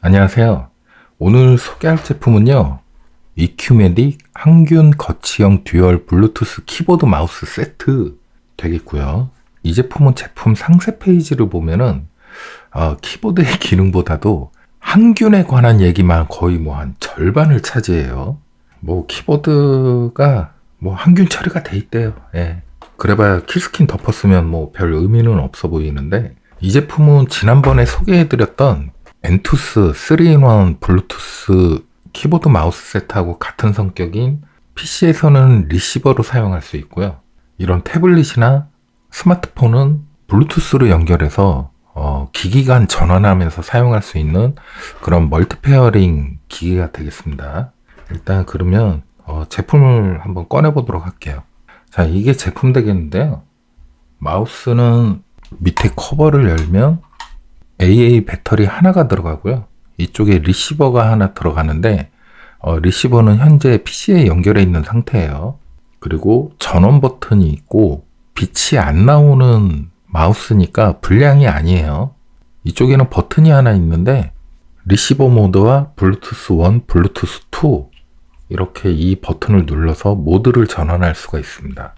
안녕하세요. 오늘 소개할 제품은요. 이큐메딕 항균 거치형 듀얼 블루투스 키보드 마우스 세트 되겠고요. 이 제품은 제품 상세 페이지를 보면은 어, 키보드의 기능보다도 항균에 관한 얘기만 거의 뭐 한 절반을 차지해요. 뭐 키보드가 뭐 항균 처리가 돼 있대요. 예. 그래봐야 키스킨 덮었으면 뭐 별 의미는 없어 보이는데 이 제품은 지난번에 소개해드렸던 엔투스 3in1 블루투스 키보드 마우스 세트하고 같은 성격인 PC에서는 리시버로 사용할 수 있고요. 이런 태블릿이나 스마트폰은 블루투스로 연결해서 어, 기기 간 전환하면서 사용할 수 있는 그런 멀티페어링 기기가 되겠습니다. 일단 그러면 어, 제품을 한번 꺼내 보도록 할게요. 자, 이게 제품 되겠는데요. 마우스는 밑에 커버를 열면 AA 배터리 하나가 들어가고요. 이쪽에 리시버가 하나 들어가는데 어, 리시버는 현재 PC에 연결해 있는 상태예요. 그리고 전원 버튼이 있고 빛이 안 나오는 마우스니까 불량이 아니에요. 이쪽에는 버튼이 하나 있는데 리시버 모드와 블루투스 1, 블루투스 2 이렇게 이 버튼을 눌러서 모드를 전환할 수가 있습니다.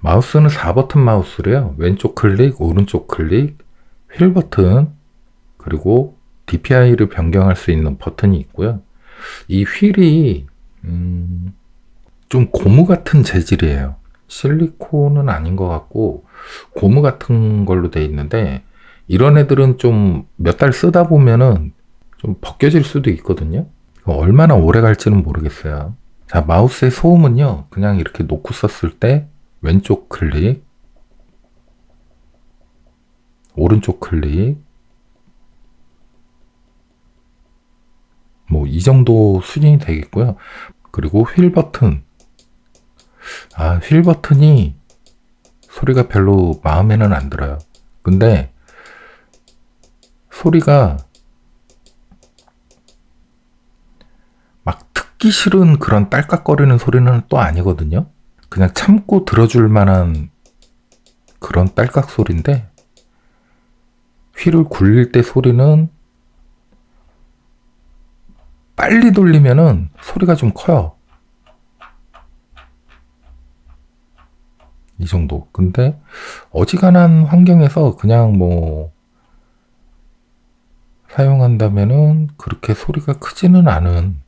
마우스는 4버튼 마우스래요. 왼쪽 클릭, 오른쪽 클릭, 휠 버튼, 그리고 DPI를 변경할 수 있는 버튼이 있고요. 이 휠이 음, 좀 고무 같은 재질이에요. 실리콘은 아닌 것 같고 고무 같은 걸로 돼 있는데 이런 애들은 좀 몇 달 쓰다 보면은 좀 벗겨질 수도 있거든요. 얼마나 오래 갈지는 모르겠어요. 자, 마우스의 소음은요, 그냥 이렇게 놓고 썼을 때 왼쪽 클릭, 오른쪽 클릭, 뭐 이 정도 수준이 되겠고요. 그리고 휠 버튼. 아, 휠 버튼이 소리가 별로 마음에는 안 들어요. 근데 소리가 막 듣기 싫은 그런 딸깍거리는 소리는 또 아니거든요. 그냥 참고 들어줄 만한 그런 딸깍 소리인데 휠을 굴릴 때 소리는 빨리 돌리면은 소리가 좀 커요. 이 정도. 근데 어지간한 환경에서 그냥 뭐 사용한다면은 그렇게 소리가 크지는 않은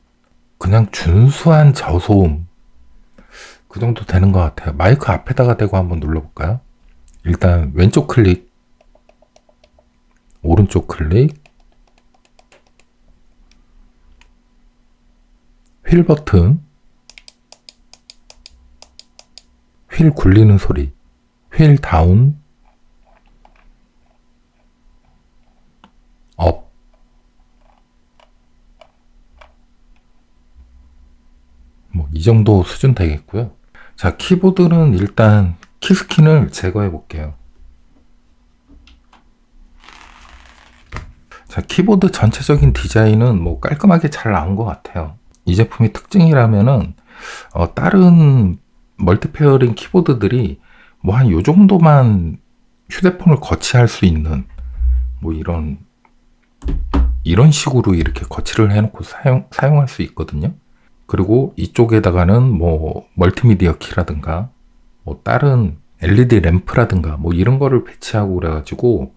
그냥 준수한 저소음 그 정도 되는 것 같아요. 마이크 앞에다가 대고 한번 눌러볼까요? 일단 왼쪽 클릭, 오른쪽 클릭, 휠 버튼, 휠 굴리는 소리, 휠 다운, 업. 뭐, 이 정도 수준 되겠고요. 자, 키보드는 일단 키스킨을 제거해 볼게요. 자, 키보드 전체적인 디자인은 뭐 깔끔하게 잘 나온 것 같아요. 이 제품의 특징이라면은, 어, 다른 멀티페어링 키보드들이 뭐 한 요 정도만 휴대폰을 거치할 수 있는 뭐 이런, 이런 식으로 이렇게 거치를 해놓고 사용, 사용할 수 있거든요. 그리고 이쪽에다가는 뭐 멀티미디어 키라든가 뭐 다른 LED 램프라든가 뭐 이런 거를 배치하고 그래가지고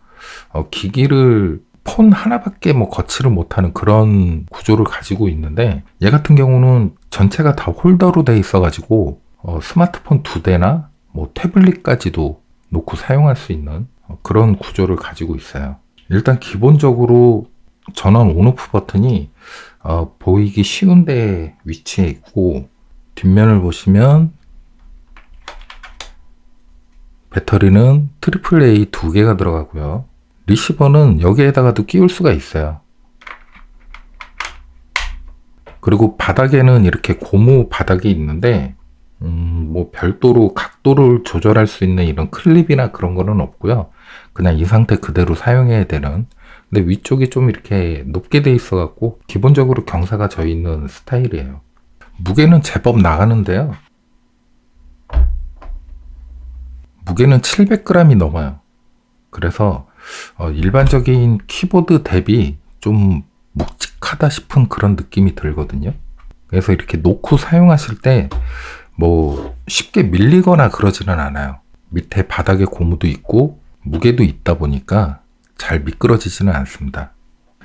어 기기를 폰 하나밖에 뭐 거치를 못하는 그런 구조를 가지고 있는데 얘 같은 경우는 전체가 다 홀더로 돼 있어가지고 어 스마트폰 두 대나 뭐 태블릿까지도 놓고 사용할 수 있는 어 그런 구조를 가지고 있어요. 일단 기본적으로 전원 온오프 버튼이 어, 보이기 쉬운 데 위치해 있고 뒷면을 보시면 배터리는 트리플 A 두 개가 들어가고요. 리시버는 여기에다가도 끼울 수가 있어요. 그리고 바닥에는 이렇게 고무 바닥이 있는데 음, 뭐 별도로 각도를 조절할 수 있는 이런 클립이나 그런 거는 없고요. 그냥 이 상태 그대로 사용해야 되는 근데 위쪽이 좀 이렇게 높게 돼 있어 갖고 기본적으로 경사가 져 있는 스타일이에요. 무게는 제법 나가는데요. 무게는 700g이 넘어요. 그래서 어, 일반적인 키보드 대비 좀 묵직하다 싶은 그런 느낌이 들거든요. 그래서 이렇게 놓고 사용하실 때 뭐 쉽게 밀리거나 그러지는 않아요. 밑에 바닥에 고무도 있고 무게도 있다 보니까 잘 미끄러지지는 않습니다.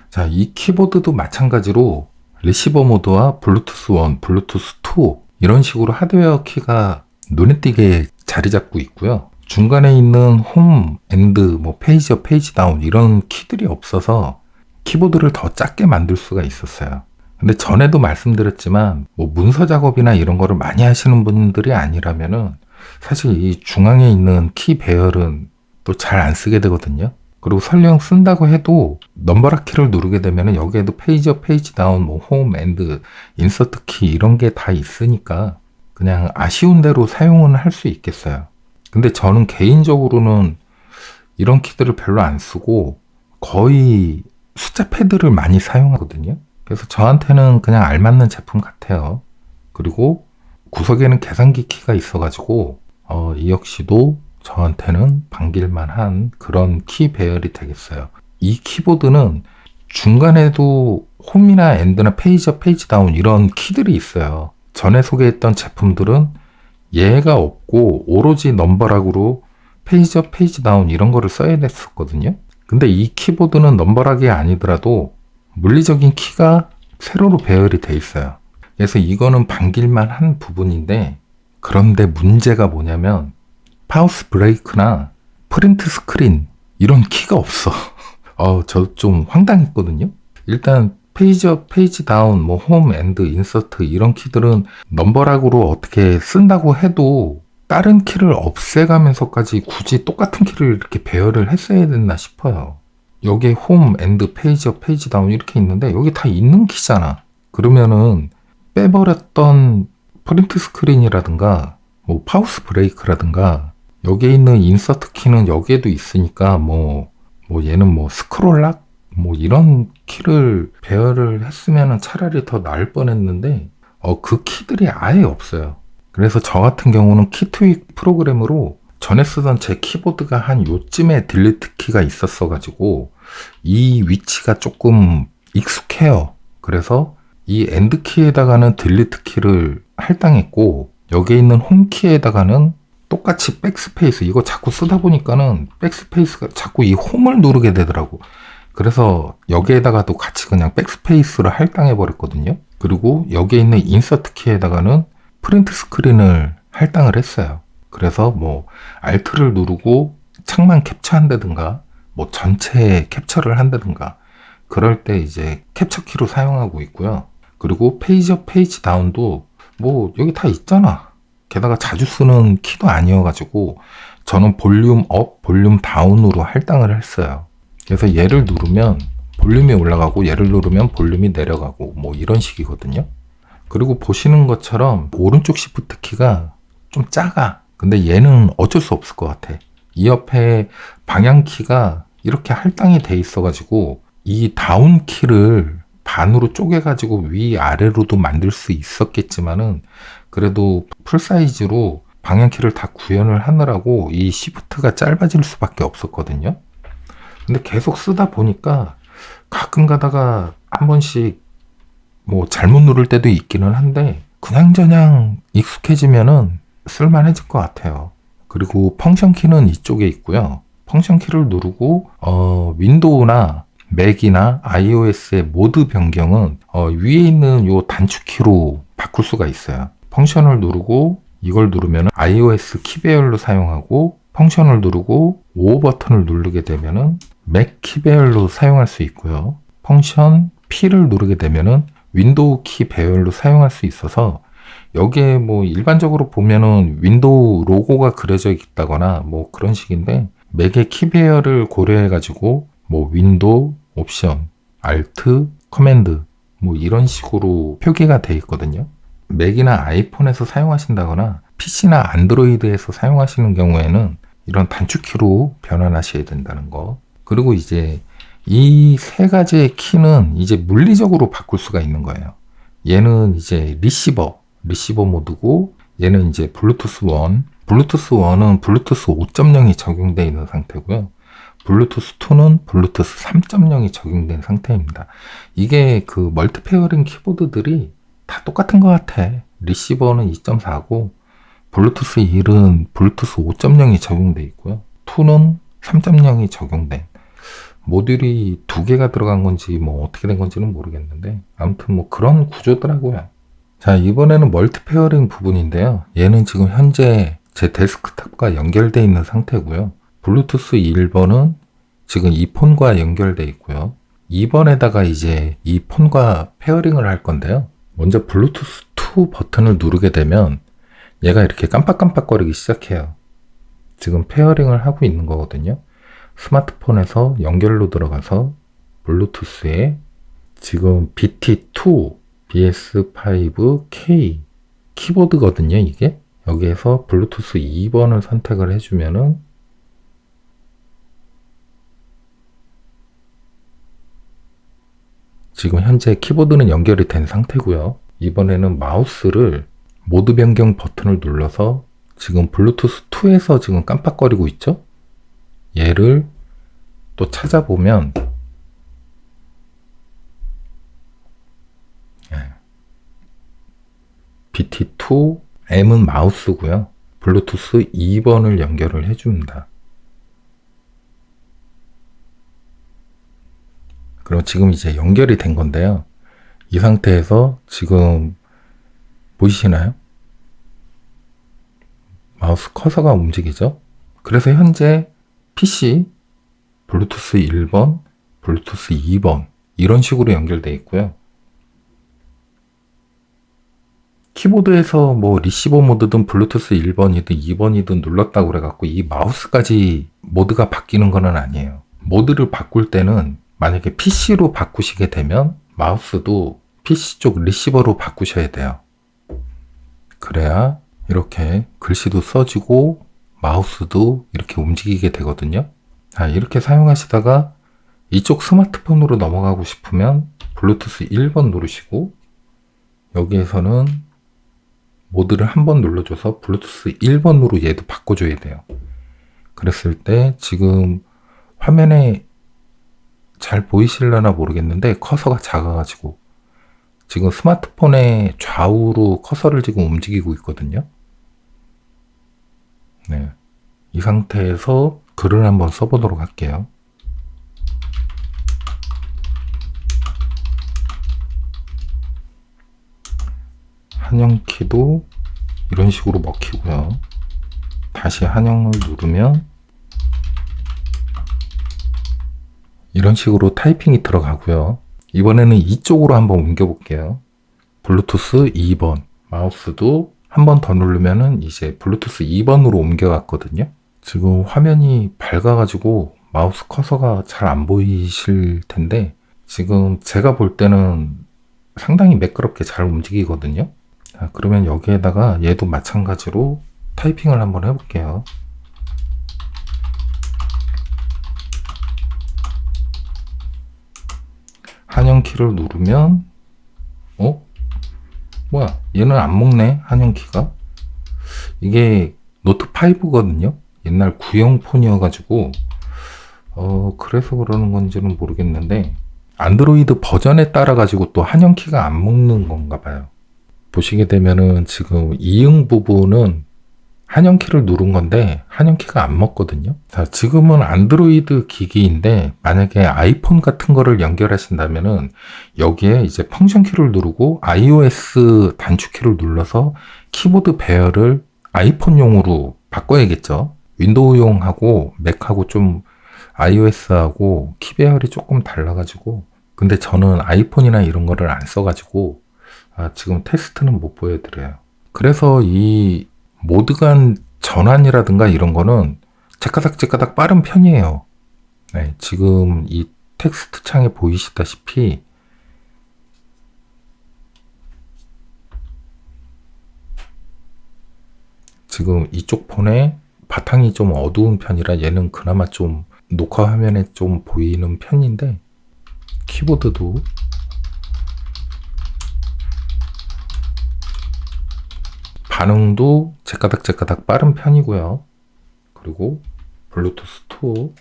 자, 이 키보드도 마찬가지로 리시버 모드와 블루투스 1, 블루투스 2 이런 식으로 하드웨어 키가 눈에 띄게 자리 잡고 있고요. 중간에 있는 홈, 엔드, 뭐 페이지업, 페이지 다운 이런 키들이 없어서 키보드를 더 작게 만들 수가 있었어요. 근데 전에도 말씀드렸지만 뭐 문서 작업이나 이런 거를 많이 하시는 분들이 아니라면은 사실 이 중앙에 있는 키 배열은 또 잘 안 쓰게 되거든요. 그리고 설령 쓴다고 해도 넘버라 키를 누르게 되면은 여기에도 페이지업, 페이지 다운, 뭐 홈, 엔드, 인서트 키 이런 게 다 있으니까 그냥 아쉬운 대로 사용은 할 수 있겠어요. 근데 저는 개인적으로는 이런 키들을 별로 안 쓰고 거의 숫자 패드를 많이 사용하거든요. 그래서 저한테는 그냥 알맞는 제품 같아요. 그리고 구석에는 계산기 키가 있어가지고 어, 이 역시도 저한테는 반길만 한 그런 키 배열이 되겠어요. 이 키보드는 중간에도 홈이나 엔드나 페이지업, 페이지 다운 이런 키들이 있어요. 전에 소개했던 제품들은 얘가 없고 오로지 넘버락으로 페이지업, 페이지 다운 이런 거를 써야 됐었거든요. 근데 이 키보드는 넘버락이 아니더라도 물리적인 키가 세로로 배열이 돼 있어요. 그래서 이거는 반길만 한 부분인데 그런데 문제가 뭐냐면 파우스 브레이크나 프린트 스크린 이런 키가 없어. 어, 저 좀 황당했거든요. 일단 페이지업, 페이지 다운, 뭐 홈, 엔드, 인서트 이런 키들은 넘버락으로 어떻게 쓴다고 해도 다른 키를 없애가면서까지 굳이 똑같은 키를 이렇게 배열을 했어야 됐나 싶어요. 여기에 홈, 엔드, 페이지업, 페이지 다운 이렇게 있는데 여기 다 있는 키잖아. 그러면은 빼버렸던 프린트 스크린이라든가 뭐 파우스 브레이크라든가 여기에 있는 인서트 키는 여기에도 있으니까 뭐, 뭐 얘는 뭐 스크롤락 뭐 이런 키를 배열을 했으면 차라리 더 나을 뻔했는데 어, 그 키들이 아예 없어요. 그래서 저 같은 경우는 키트윅 프로그램으로 전에 쓰던 제 키보드가 한 요쯤에 딜리트 키가 있었어 가지고 이 위치가 조금 익숙해요. 그래서 이 엔드 키에다가는 딜리트 키를 할당했고 여기에 있는 홈 키에다가는 똑같이 백스페이스 이거 자꾸 쓰다 보니까는 백스페이스가 자꾸 이 홈을 누르게 되더라고. 그래서 여기에다가도 같이 그냥 백스페이스를 할당해 버렸거든요. 그리고 여기에 있는 인서트 키에다가는 프린트 스크린을 할당을 했어요. 그래서 뭐 알트를 누르고 창만 캡처한다든가 뭐 전체 캡처를 한다든가 그럴 때 이제 캡처 키로 사용하고 있고요. 그리고 페이지업 페이지 다운도 뭐 여기 다 있잖아. 게다가 자주 쓰는 키도 아니어가지고 저는 볼륨 업, 볼륨 다운으로 할당을 했어요. 그래서 얘를 누르면 볼륨이 올라가고 얘를 누르면 볼륨이 내려가고 뭐 이런 식이거든요. 그리고 보시는 것처럼 오른쪽 시프트 키가 좀 작아. 근데 얘는 어쩔 수 없을 것 같아. 이 옆에 방향 키가 이렇게 할당이 돼 있어가지고 이 다운 키를 반으로 쪼개가지고 위 아래로도 만들 수 있었겠지만은 그래도 풀 사이즈로 방향 키를 다 구현을 하느라고 이 시프트가 짧아질 수밖에 없었거든요. 근데 계속 쓰다 보니까 가끔 가다가 한 번씩 뭐 잘못 누를 때도 있기는 한데 그냥저냥 익숙해지면은 쓸만해질 것 같아요. 그리고 펑션 키는 이쪽에 있고요. 펑션 키를 누르고 어, 윈도우나 맥이나 iOS의 모드 변경은 어, 위에 있는 요 단축키로 바꿀 수가 있어요. 펑션을 누르고 이걸 누르면 iOS 키 배열로 사용하고 펑션을 누르고 5 버튼을 누르게 되면은 맥키 배열로 사용할 수 있고요. 펑션 P를 누르게 되면은 윈도우 키 배열로 사용할 수 있어서 여기에 뭐 일반적으로 보면은 윈도우 로고가 그려져 있다거나 뭐 그런 식인데 맥의 키 배열을 고려해 가지고 뭐 윈도우 옵션 알트 커맨드 뭐 이런 식으로 표기가 돼 있거든요. 맥이나 아이폰에서 사용하신다거나 PC나 안드로이드에서 사용하시는 경우에는 이런 단축키로 변환하셔야 된다는 거. 그리고 이제 이 세 가지의 키는 이제 물리적으로 바꿀 수가 있는 거예요. 얘는 이제 리시버, 리시버 모드고 얘는 이제 블루투스 1, 블루투스 1은 블루투스 5.0이 적용되어 있는 상태고요. 블루투스 2는 블루투스 3.0이 적용된 상태입니다. 이게 그 멀티 페어링 키보드들이 다 똑같은 것 같아. 리시버는 2.4고 블루투스 1은 블루투스 5.0이 적용돼 있고요. 2는 3.0이 적용된 모듈이 두 개가 들어간 건지 뭐 어떻게 된 건지는 모르겠는데 아무튼 뭐 그런 구조더라고요. 자 이번에는 멀티 페어링 부분인데요. 얘는 지금 현재 제 데스크탑과 연결되어 있는 상태고요. 블루투스 1번은 지금 이 폰과 연결돼 있고요. 2번에다가 이제 이 폰과 페어링을 할 건데요. 먼저 블루투스 2 버튼을 누르게 되면 얘가 이렇게 깜빡깜빡거리기 시작해요. 지금 페어링을 하고 있는 거거든요. 스마트폰에서 연결로 들어가서 블루투스에 지금 BT2, BS5K 키보드거든요, 이게. 여기에서 블루투스 2번을 선택을 해주면은 지금 현재 키보드는 연결이 된 상태고요. 이번에는 마우스를 모드 변경 버튼을 눌러서 지금 블루투스 2에서 지금 깜빡거리고 있죠? 얘를 또 찾아보면 BT2 M은 마우스고요. 블루투스 2번을 연결을 해줍니다. 그럼 지금 이제 연결이 된 건데요. 이 상태에서 지금 보이시나요? 마우스 커서가 움직이죠? 그래서 현재 PC 블루투스 1번, 블루투스 2번 이런 식으로 연결되어 있고요. 키보드에서 뭐 리시버 모드든 블루투스 1번이든 2번이든 눌렀다고 그래갖고 이 마우스까지 모드가 바뀌는 건 아니에요. 모드를 바꿀 때는 만약에 PC로 바꾸시게 되면 마우스도 PC 쪽 리시버로 바꾸셔야 돼요. 그래야 이렇게 글씨도 써지고 마우스도 이렇게 움직이게 되거든요. 자, 이렇게 사용하시다가 이쪽 스마트폰으로 넘어가고 싶으면 블루투스 1번 누르시고 여기에서는 모드를 한 번 눌러줘서 블루투스 1번으로 얘도 바꿔줘야 돼요. 그랬을 때 지금 화면에 잘 보이실려나 모르겠는데 커서가 작아가지고 지금 스마트폰의 좌우로 커서를 지금 움직이고 있거든요. 네. 이 상태에서 글을 한번 써보도록 할게요. 한영키도 이런 식으로 먹히고요. 다시 한영을 누르면 이런 식으로 타이핑이 들어가고요. 이번에는 이쪽으로 한번 옮겨 볼게요. 블루투스 2번 마우스도 한 번 더 누르면은 이제 블루투스 2번으로 옮겨갔거든요. 지금 화면이 밝아가지고 마우스 커서가 잘 안 보이실 텐데 지금 제가 볼 때는 상당히 매끄럽게 잘 움직이거든요. 자, 그러면 여기에다가 얘도 마찬가지로 타이핑을 한번 해볼게요. 한영키를 누르면 어? 뭐야 얘는 안 먹네 한영키가? 이게 노트 5거든요? 옛날 구형 폰이어가지고. 어 그래서 그러는 건지는 모르겠는데 안드로이드 버전에 따라 가지고 또 한영키가 안 먹는 건가 봐요. 보시게 되면은 지금 이응 부분은 한영키를 누른 건데 한영키가 안 먹거든요. 자, 지금은 안드로이드 기기인데 만약에 아이폰 같은 거를 연결하신다면은 여기에 이제 펑션 키를 누르고 iOS 단축키를 눌러서 키보드 배열을 아이폰용으로 바꿔야겠죠. 윈도우용하고 맥하고 좀 iOS하고 키 배열이 조금 달라가지고 근데 저는 아이폰이나 이런 거를 안 써가지고 아, 지금 테스트는 못 보여드려요. 그래서 이 모드 간 전환이라든가 이런 거는 제까닥 제까닥 빠른 편이에요. 네, 지금 이 텍스트 창에 보이시다시피 지금 이쪽 폰에 바탕이 좀 어두운 편이라 얘는 그나마 좀 녹화 화면에 좀 보이는 편인데 키보드도 반응도 제까닥 제까닥 빠른 편이고요. 그리고 블루투스 2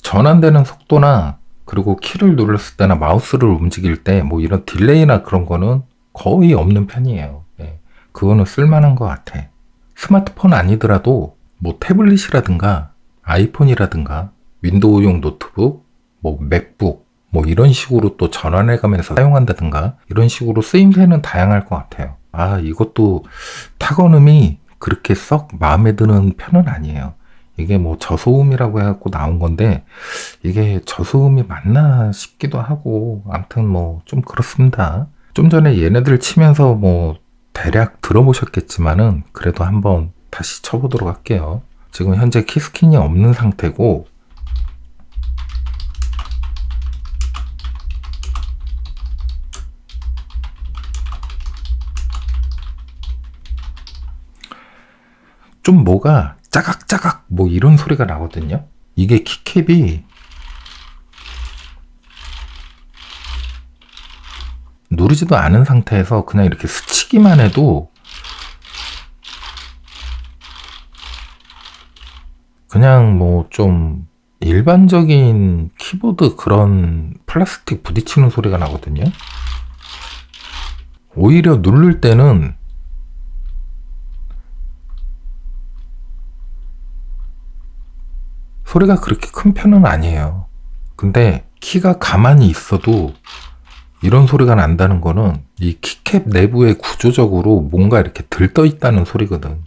전환되는 속도나 그리고 키를 눌렀을 때나 마우스를 움직일 때 뭐 이런 딜레이나 그런 거는 거의 없는 편이에요. 네. 그거는 쓸만한 것 같아. 스마트폰 아니더라도 뭐 태블릿이라든가 아이폰이라든가 윈도우용 노트북, 뭐 맥북 뭐 이런 식으로 또 전환해 가면서 사용한다든가 이런 식으로 쓰임새는 다양할 것 같아요. 아 이것도 타건음이 그렇게 썩 마음에 드는 편은 아니에요. 이게 뭐 저소음이라고 해갖고 나온 건데 이게 저소음이 맞나 싶기도 하고 아무튼 뭐 좀 그렇습니다. 좀 전에 얘네들 치면서 뭐 대략 들어보셨겠지만은 그래도 한번 다시 쳐보도록 할게요. 지금 현재 키스킨이 없는 상태고 좀 뭐가 짜각짜각 뭐 이런 소리가 나거든요. 이게 키캡이 누르지도 않은 상태에서 그냥 이렇게 스치기만 해도 그냥 뭐 좀 일반적인 키보드 그런 플라스틱 부딪히는 소리가 나거든요. 오히려 누를 때는 소리가 그렇게 큰 편은 아니에요. 근데 키가 가만히 있어도 이런 소리가 난다는 거는 이 키캡 내부에 구조적으로 뭔가 이렇게 들떠 있다는 소리거든.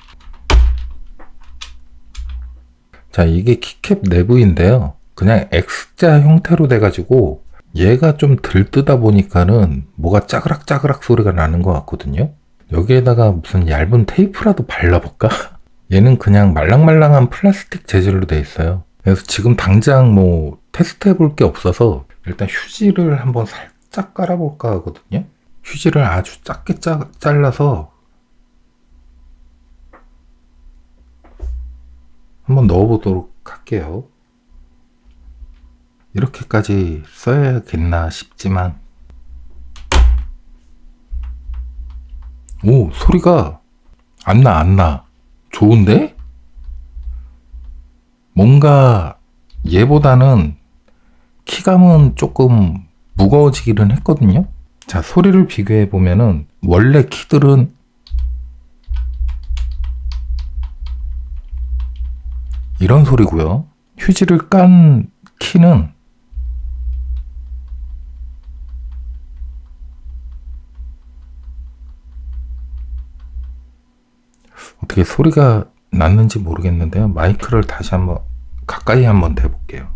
자, 이게 키캡 내부인데요. 그냥 X자 형태로 돼가지고 얘가 좀 들뜨다 보니까는 뭐가 짜그락짜그락 소리가 나는 것 같거든요. 여기에다가 무슨 얇은 테이프라도 발라볼까? 얘는 그냥 말랑말랑한 플라스틱 재질로 돼 있어요. 그래서 지금 당장 뭐 테스트 해볼 게 없어서 일단 휴지를 한번 살짝 깔아볼까 하거든요. 휴지를 아주 작게 짜, 잘라서 한번 넣어보도록 할게요. 이렇게까지 써야겠나 싶지만 오 소리가 안 나 안나 좋은데? 뭔가 얘보다는 키감은 조금 무거워지기는 했거든요. 자, 소리를 비교해 보면은 원래 키들은 이런 소리고요. 휴지를 깐 키는 어떻게 소리가 났는지 모르겠는데요. 마이크를 다시 한번 가까이 한번 대볼게요.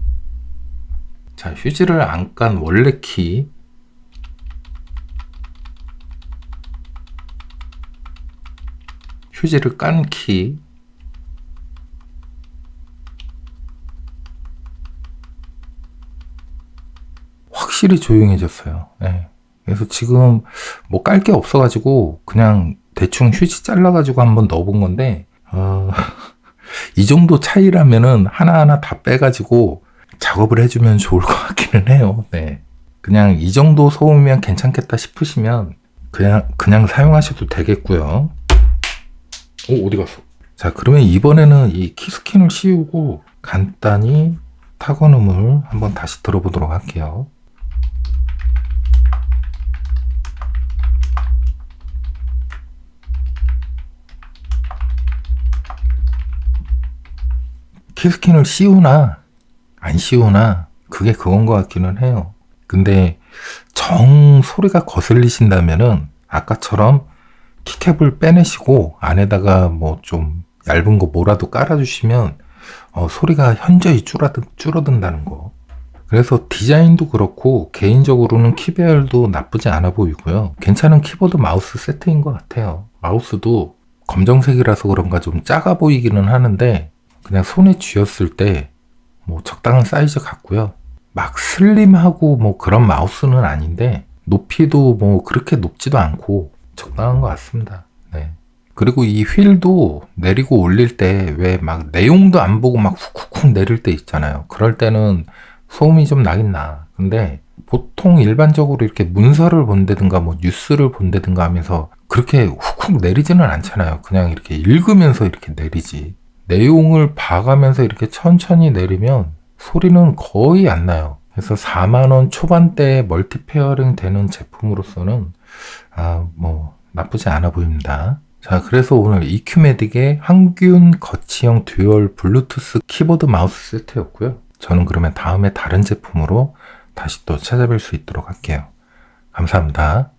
자, 휴지를 안 깐 원래 키. 휴지를 깐 키. 확실히 조용해졌어요. 네. 그래서 지금 뭐 깔 게 없어가지고 그냥 대충 휴지 잘라가지고 한번 넣어본 건데 어, 이 정도 차이라면은 하나하나 다 빼가지고 작업을 해주면 좋을 것 같기는 해요. 네. 그냥 이 정도 소음이면 괜찮겠다 싶으시면 그냥, 그냥 사용하셔도 되겠고요. 오, 어디 갔어? 자, 그러면 이번에는 이 키스킨을 씌우고 간단히 타건 음을 한번 다시 들어보도록 할게요. 키스킨을 씌우나 안 씌우나 그게 그건 것 같기는 해요. 근데 정 소리가 거슬리신다면은 아까처럼 키캡을 빼내시고 안에다가 뭐 좀 얇은 거 뭐라도 깔아주시면 어, 소리가 현저히 줄어든, 줄어든다는 거. 그래서 디자인도 그렇고 개인적으로는 키배열도 나쁘지 않아 보이고요. 괜찮은 키보드 마우스 세트인 것 같아요. 마우스도 검정색이라서 그런가 좀 작아 보이기는 하는데 그냥 손에 쥐었을 때 뭐 적당한 사이즈 같고요. 막 슬림하고 뭐 그런 마우스는 아닌데 높이도 뭐 그렇게 높지도 않고 적당한 것 같습니다. 네. 그리고 이 휠도 내리고 올릴 때 왜 막 내용도 안 보고 막 훅훅훅 내릴 때 있잖아요. 그럴 때는 소음이 좀 나긴 나. 근데 보통 일반적으로 이렇게 문서를 본다든가 뭐 뉴스를 본다든가 하면서 그렇게 훅훅 내리지는 않잖아요. 그냥 이렇게 읽으면서 이렇게 내리지. 내용을 봐가면서 이렇게 천천히 내리면 소리는 거의 안 나요. 그래서 4만원 초반대에 멀티페어링 되는 제품으로서는, 아, 뭐, 나쁘지 않아 보입니다. 자, 그래서 오늘 EQ메딕의 항균 거치형 듀얼 블루투스 키보드 마우스 세트였고요. 저는 그러면 다음에 다른 제품으로 다시 또 찾아뵐 수 있도록 할게요. 감사합니다.